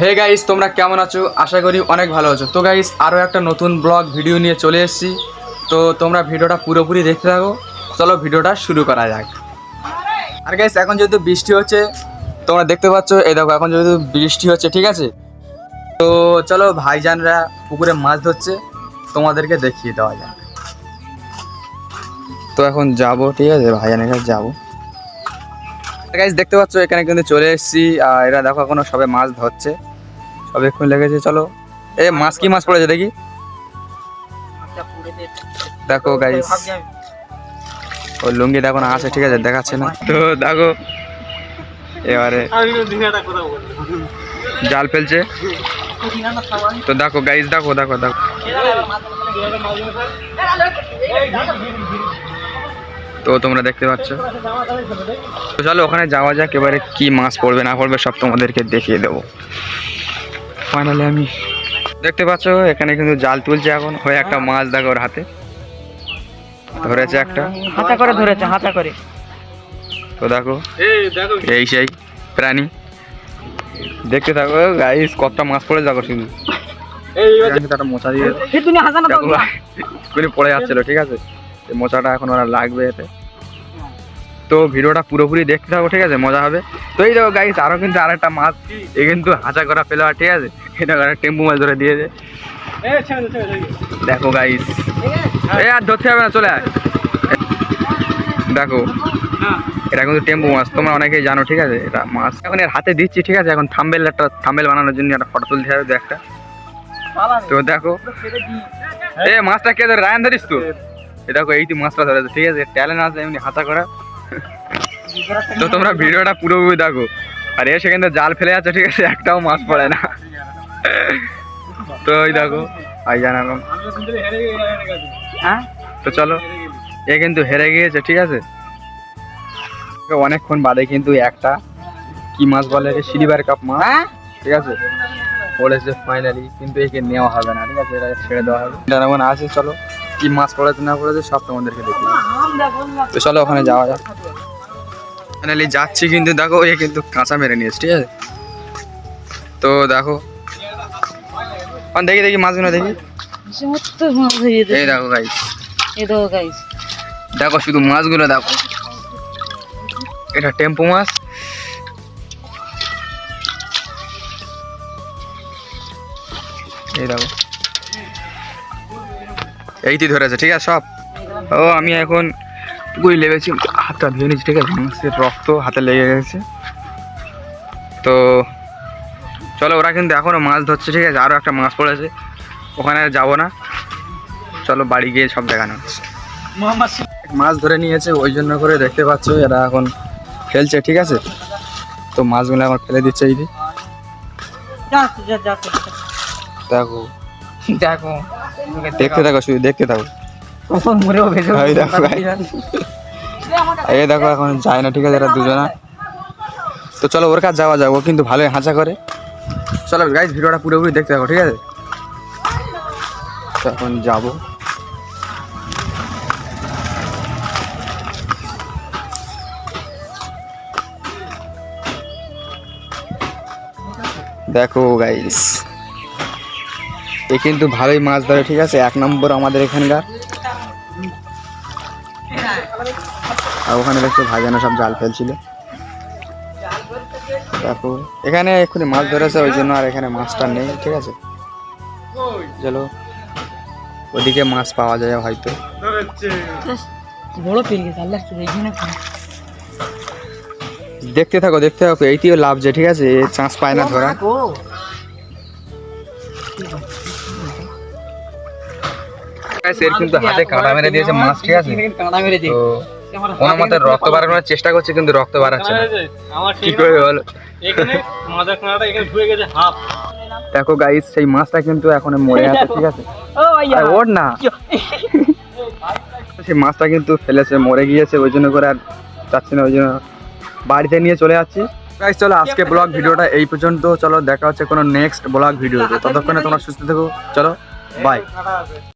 Hey guys তোমরা কেমন আছো? আশা করি অনেক ভালো আছো। তো গাইস আরও একটা নতুন ব্লগ ভিডিও নিয়ে চলে এসেছি। তো তোমরা ভিডিওটা পুরোপুরি দেখতে থাকো। চলো ভিডিওটা শুরু করা যাক। আর গাইস এখন যেহেতু বৃষ্টি হচ্ছে, তোমরা দেখতে পাচ্ছ, এই দেখো, এখন যেহেতু বৃষ্টি হচ্ছে, ঠিক আছে? তো চলো ভাইজানরা পুকুরে মাছ ধরছে, তোমাদেরকে দেখিয়ে দেওয়া যাক। তো এখন যাব, ঠিক আছে? ভাইজানের কাছে যাব। গাইজ দেখতে পাচ্ছ, এখানে কিন্তু চলে এসেছি। আর এরা দেখো এখনও সবে মাছ ধরছে। সবে এখন লেগেছে চলো। এ, মাছ কি মাছ পড়েছে দেখি? দেখো গাইজ ওই লুঙ্গি দেখো না আছে, ঠিক আছে, দেখাচ্ছে না। তো, দেখো। এবারে জাল ফেলছে। তো, দেখো গাইস দেখো দেখো দেখো। তো, তোমরা দেখতে পাচ্ছ। তো, চলো, ওখানে যাওয়া যাক, এবারে কি মাছ পড়বে, না পড়বে, সব তোমাদেরকে দেখিয়ে দেবো। ফাইনালি আমি দেখতে পাচ্ছ এখানে কিন্তু জাল তুলছে এখন হয়ে একটা মাছ দেখো ওর হাতে। ধরেছে একটা। হাতা করে ধরেছে হাতা করে। তো দেখো এই সেই প্রাণী। দেখতে থাকো গাইস কতটা মাছ পড়ে যাব শুধু। একটা মোচা দিয়ে পড়ে যাচ্ছিল ঠিক আছে? এই মোচাটা এখন ওরা লাগবে এতে। তো ভিডিওটা পুরোপুরি দেখতে থাকো ঠিক আছে? মজা হবে। তো এই দেখো গাইস আরও কিন্তু আর একটা মাছ এ কিন্তু হাঁচা করা ফেলে ঠিক আছে? এটা একটা টেম্পু মাছ ধরে দিয়েছে। দেখো গাইস এ আর ধরতে হবে না চলে আয়। দেখো এটা কিন্তু টেম্পু মাছ তোমরা অনেকেই জানো ঠিক আছে? এটা মাছ। এখন এর হাতে দিচ্ছি ঠিক আছে? এখন থাম্বেল একটা থাম্বেল বানানোর জন্য একটা ফটো তুলতে হবে একটা। তো দেখো। এ মাছটা কে ধরে রায়ন ধরিস তো? দেখো এই মাছটা ধরেছে ঠিক আছে? ট্যালেন্ট আছে এমনি হাতা করা। তো তোমরা ভিডিওটা পুরোপুরি দেখো। আর এসে কিন্তু জাল ফেলে যাচ্ছে ঠিক আছে? একটাও মাছ পড়ে না। তো ওই দেখো আই জানালাম। হ্যাঁ? তো চলো এ কিন্তু হেরে গিয়েছে ঠিক আছে? অনেকক্ষণ বাদে কিন্তু একটা কি মাছ বলে সিলিভার কাপ মাছ হ্যাঁ? ঠিক আছে? পড়েছে ফাইনালি কিন্তু একে নেওয়া হবে না ঠিক আছে? এটা ছেড়ে দেওয়া হবে। যেমন আছে চলো। কি মাছ পড়েছে না পড়েছে সব তোমাদেরকে দেখি তো চলো ওখানে যাওয়া যাক। ফাইনালি যাচ্ছি কিন্তু দেখো এ কিন্তু কাঁচা মেরে নিয়েছে ঠিক আছে? তো দেখো। দেখি দেখি মাছগুলো দেখি। এই দেখো গাইস এই দেখো গাইস দেখো শুধু মাছগুলো দেখো। এটা টেম্পু মাছ। এই দেখো। এইটি ধরেছে ঠিক আছে সব? ও আমি এখন পুকুরি লেগেছি হাতটা ধুয়ে নিচ্ছি ঠিক আছে? রক্ত হাতে লেগে গেছে। তো চলো ওরা কিন্তু এখনও মাছ ধরছে ঠিক আছে? আরও একটা মাছ পড়েছে। ওখানে যাব না। চলো বাড়ি গিয়ে সব দেখানো হচ্ছে। মাছ ধরে নিয়েছে ওই জন্য করে দেখতে পাচ্ছ এরা এখন ফেলছে ঠিক আছে? তো মাছগুলো এখন ফেলে দিচ্ছে এই দেখো। দেখো। দেখতে থাকো শুধু দেখতে থাকো। কখন মরেও ভেজে এই দেখো। এই দেখো এখন যায় না ঠিক আছে এরা দুজনা। তো চলো ওর কাছে যাওয়া যাক ও কিন্তু ভালোই হাঁচা করে। চলো গাইজ ভিডিওটা পুরোপুরি দেখতে থাকো ঠিক আছে? তো এখন যাব। দেখো গাইস এ কিন্তু ভালোই মাছ ধরে ঠিক আছে? এক নম্বর আমাদের এখানকার। আর ওখানে দেখছ ভাইজানো সব জাল ফেলছিল। দেখো এখানে এক্ষুনি মাছ ধরেছে ওই জন্য আর এখানে মাছটা নেই ঠিক আছে? চলো ওদিকে মাছ পাওয়া যায় হয়তো। বড় আল্লাহ দেখতে থাকো দেখতে থাকো এইটিও লাভ যে ঠিক আছে? চান্স পায় না ধরা। এর কিন্তু হাতে কাঁটা মেরে দিয়েছে মাছ ঠিক আছে? কাঁটা মেরে কোনো মতে রক্ত বাড়ানোর চেষ্টা করছে কিন্তু রক্ত বাড়াচ্ছে না। আমার কি করে বলো? এখানে মাথা খানাটা এখানে ঢুকে গেছে হাফ। দেখো গাইস সেই মাছটা কিন্তু এখন মরে আছে ঠিক আছে? ওর না। সেই মাছটা কিন্তু ফেলেছে মরে গিয়েছে ওই জন্য করে আর যাচ্ছি না ওই জন্য বাড়িতে নিয়ে চলে যাচ্ছি। গাইস চলো আজকে ব্লগ ভিডিওটা এই পর্যন্ত। চলো দেখা হচ্ছে কোনো নেক্সট ব্লগ ভিডিওতে। ততক্ষণে তোমরা সুস্থ থেকো। চলো বাই